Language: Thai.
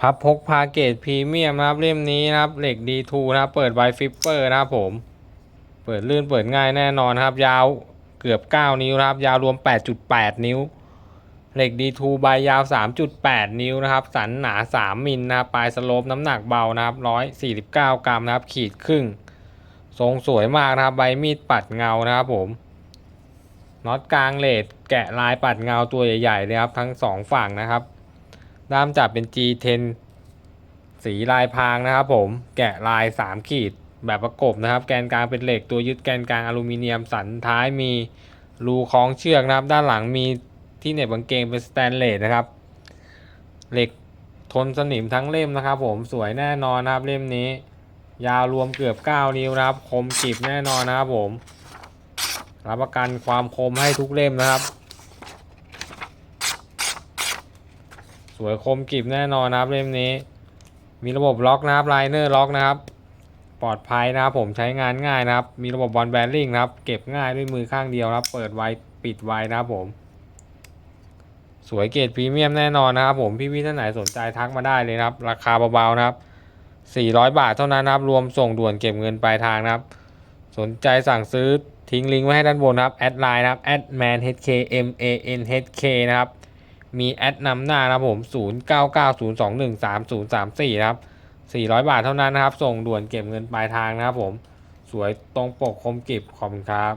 พับพกพาเกตพรีเมียมนะครับเล่มนี้นะครับเหล็ก D2 นะครับเปิดไวฟิปเปอร์นะครับผม เปิดลื่นเปิดง่ายแน่นอนครับ ยาวเกือบ 9 นิ้วนะครับ ยาวรวม 8.8 นิ้ว เหล็ก D2 ใบยาว 3.8 นิ้วนะครับ สันหนา 3 มิลนะครับปลายสโลปน้ำหนักเบานะครับ 149 กรัมนะครับ ขีดครึ่ง ทรงสวยมากนะครับ ใบมีดปัดเงานะครับผมน็อตกลางเลดแกะลายปัดเงาตัวใหญ่ๆเลยครับทั้งสองฝั่งนะครับ ด้ามจับเป็น G10 สีลายพรางนะครับผมแกะลาย 3 ขีดแบบประกบนะครับ แกนกลางเป็นเหล็กตัวยึดแกนกลางอลูมิเนียมสันท้ายมีรูคล้องเชือกนะครับ ด้านหลังมีที่เหน็บกางเกงเป็นสแตนเลสนะครับ เหล็กทนสนิมทั้งเล่มนะครับ ผมสวยแน่นอนนะครับเล่มนี้ ยาวรวมเกือบ 9 นิ้วนะครับ คมกริบแน่นอนนะครับผม รับประกันความคมให้ทุกเล่มนะครับ วยคมกริบแน่นอนนะครับเล่มนี้ มีระบบล็อกนะครับไลเนอร์ล็อกนะครับ ปลอดภัยนะครับผมใช้งานง่ายนะครับ มีระบบบอลแบริ่งนะครับ เก็บง่ายด้วยมือข้างเดียวครับ เปิดไวปิดไวนะครับผม สวยเกรดพรีเมียมแน่นอนนะครับผมพี่ๆท่านไหนสนใจทักมาได้เลยนะครับ ราคาเบาๆนะครับ 400 บาทเท่านั้นนะครับ รวมส่งด่วนเก็บเงินปลายทางนะครับ สนใจสั่งซื้อทิ้งลิงก์ไว้ให้ด้านบนนะครับแอดไลน์นะครับแอด man hk m a n h k นะครับ มีแอดนำหน้านะครับผม 0990213034นะครับ400 บาทเท่านั้นนะครับ ส่งด่วนเก็บเงินปลายทางนะครับผม สวยตรงปกคมกริบขอบคุณครับ